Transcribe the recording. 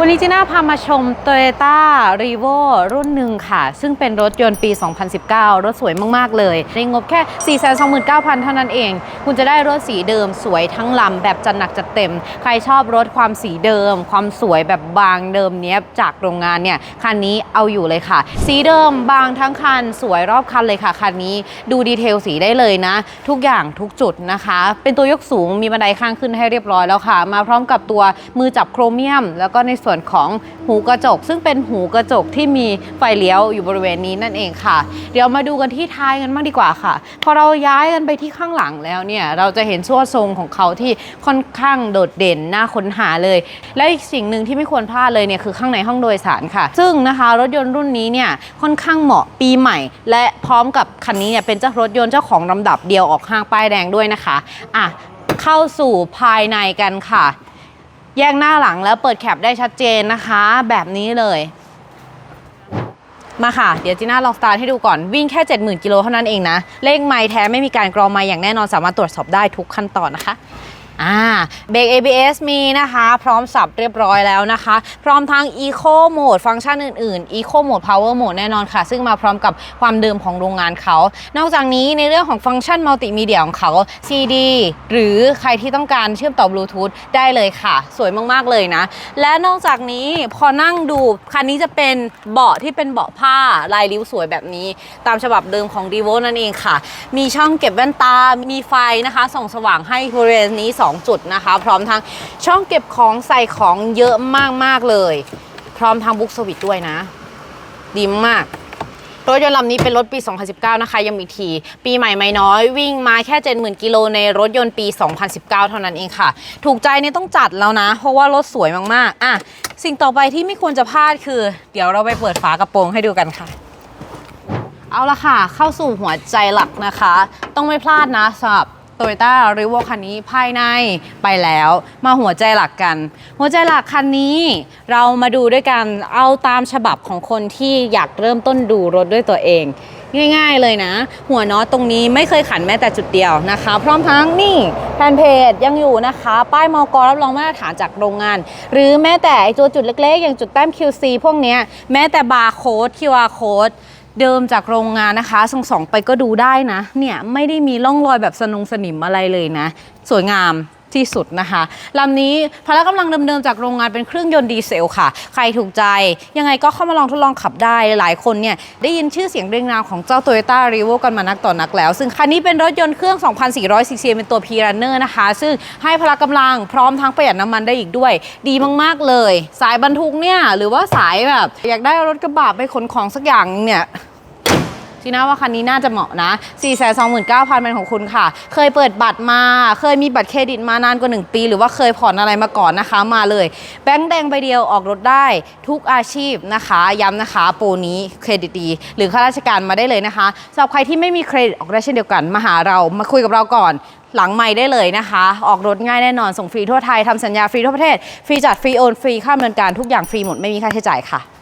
วันนี้จีน่าพามาชม Toyota r e v o รุ่นหนึ่งค่ะ ซึ่งเป็นรถยนต์ปี 2019 รถสวยมาก ๆ เลยในงบแค่ 429,000 เท่านั้นเอง คุณจะได้รถสีเดิมสวยทั้งลำแบบจัดหนักจัดเต็ม ใครชอบรถความสีเดิม ความสวยแบบบางเดิมเนี้ยจากโรงงานเนี่ย คันนี้เอาอยู่เลยค่ะ สีเดิมบางทั้งคันสวยรอบคันเลยค่ะ คันนี้ดูดีเทลสีได้เลยนะ ทุกอย่างทุกจุดนะคะ เป็นตัวยกสูงมีบันไดข้างขึ้นให้เรียบร้อยแล้วค่ะ มาพร้อมกับตัวมือจับโครเมียม แล้วก็ในส่วนของหูกระจก ซึ่งเป็นหูกระจกที่มีไฟเลี้ยวอยู่บริเวณนี้นั่นเองค่ะ เดี๋ยวมาดูกันที่ท้ายกันบ้างดีกว่าค่ะ พอเราย้ายกันไปที่ข้างหลังแล้วเนี่ยเราจะเห็นช่วทรงของเขาที่ค่อนข้างโดดเด่นน่าค้นหาเลย และอีกสิ่งหนึ่งที่ไม่ควรพลาดเลยเนี่ยคือข้างในห้องโดยสารค่ะ ซึ่งนะคะรถยนต์รุ่นนี้เนี่ยค่อนข้างเหมาะปีใหม่ และพร้อมกับคันนี้เนี่ยเป็นเจ้ารถยนต์เจ้าของลำดับเดียวออกห้างป้ายแดงด้วยนะคะอะเข้าสู่ภายในกันค่ะ แยกหน้าหลังแล้วเปิดแคปได้ชัดเจนนะคะ แบบนี้เลย มาค่ะ เดี๋ยวจีน่าลองสตาร์ทให้ดูก่อนวิ่งแค่ 70,000กิโลเท่านั้นเองนะ เลขไม้แท้ไม่มีการกรองไม้อย่างแน่นอนสามารถตรวจสอบได้ทุกขั้นตอนนะคะ อ่าเบรก ABS มีนะคะ พร้อมสับเรียบร้อยแล้วนะคะ พร้อมทั้ง Eco Mode ฟังก์ชันอื่น ๆ Eco Mode Power Mode แน่นอนค่ะ ซึ่งมาพร้อมกับความเดิมของโรงงานเขา นอกจากนี้ในเรื่องของฟังก์ชันมัลติมีเดียของเขา CD หรือใครที่ต้องการเชื่อมต่อบลูทูธได้เลยค่ะ สวยมาก ๆ เลยนะ และนอกจากนี้พอนั่งดูคันนี้จะเป็นเบาะที่เป็นเบาะผ้าลายริ้วสวยแบบนี้ ตามฉบับเดิมของ d e v o นั่นเองค่ะ มีช่องเก็บแว่นตา มีไฟนะคะ ส่องสว่างให้บริเวณนี้2จุดนะคะ พร้อมทั้งช่องเก็บของใส่ของเยอะมากๆเลย พร้อมทั้งบุ๊กสวิตด้วยนะ ดีมากรถยนต์ลำนี้เป็นรถปี 2019 นะคะ ยังมีที ปีใหม่ไม่น้อย วิ่งมาแค่ 70,000 กิโลในรถยนต์ปี 2019 เท่านั้นเองค่ะ ถูกใจเนี่ยต้องจัดแล้วนะ เพราะว่ารถสวยมาก ๆ อะ สิ่งต่อไปที่ไม่ควรจะพลาดคือ เดี๋ยวเราไปเปิดฝากระโปรงให้ดูกันค่ะ เอาละค่ะ เข้าสู่หัวใจหลักนะคะ ต้องไม่พลาดนะสำหรับ Toyota r e v o คันนี้ภายในไปแล้ว มาหัวใจหลักกัน หัวใจหลักคันนี้เรามาดูด้วยกันเอาตามฉบับของคนที่อยากเริ่มต้นดูรถด้วยตัวเอง ง่ายๆเลยนะ หัวน็อตตรงนี้ไม่เคยขันแม้แต่จุดเดียวนะคะ พร้อมทั้งนี่แผ่นเพจยังอยู่นะคะ ป้ายมอกรับรองมาตรฐานจากโรงงาน หรือแม้แต่ไอตัวจุดเล็กๆ อย่างจุดแต้ม QC พวกนี้แม้แต่บาร์โค้ด QR code เดิมจากโรงงานนะคะ ส่งสองไปก็ดูได้นะ เนี่ยไม่ได้มีร่องรอยแบบสนงสนิมอะไรเลยนะ สวยงามที่สุดนะคะลำนี้พละกำลังเดิมๆจากโรงงานเป็นเครื่องยนต์ดีเซลค่ะ ใครถูกใจ ยังไงก็เข้ามาลองทดลองขับได้หลายคนเนี่ย ได้ยินชื่อเสียงเรียงนามของเจ้า Toyota r e v o กันมานักต่อนักแล้ว ซึ่งคันนี้เป็นรถยนต์เครื่อง 2,400 ซีซีเป็นตัว P-Runner นะคะ ซึ่งให้พละกำลังพร้อมทั้งประหยัดน้ำมันได้อีกด้วย ดีมากๆเลย สายบรรทุกเนี่ยหรือว่าสายแบบอยากได้รถกระบะไปขนของสักอย่างเนี่ย ทีน่าว่าคันนี้น่าจะเหมาะนะ 4 2 9 0 0 0เป็นของคุณค่ะ เคยเปิดบัตรมา เคยมีบัตรเครดิตมานานกว่า 1 ปี หรือว่าเคยผ่อนอะไรมาก่อนนะคะ มาเลย แบงค์แดงใบเดียวออกรถได้ทุกอาชีพนะคะ ย้ำนะคะ โปรนี้เครดิตดี หรือข้าราชการมาได้เลยนะคะสำหรับใครที่ไม่มีเครดิตออกได้เช่นเดียวกัน มาหาเรามาคุยกับเราก่อนหลังไม่ได้เลยนะคะ ออกรถง่ายแน่นอน ส่งฟรีทั่วไทยทำสัญญาฟรีทั่วประเทศ ฟรีจัดฟรีโอน ฟรีค่าดำเนินการทุกอย่างฟรีหมด ไม่มีค่าใช้จ่ายค่ะ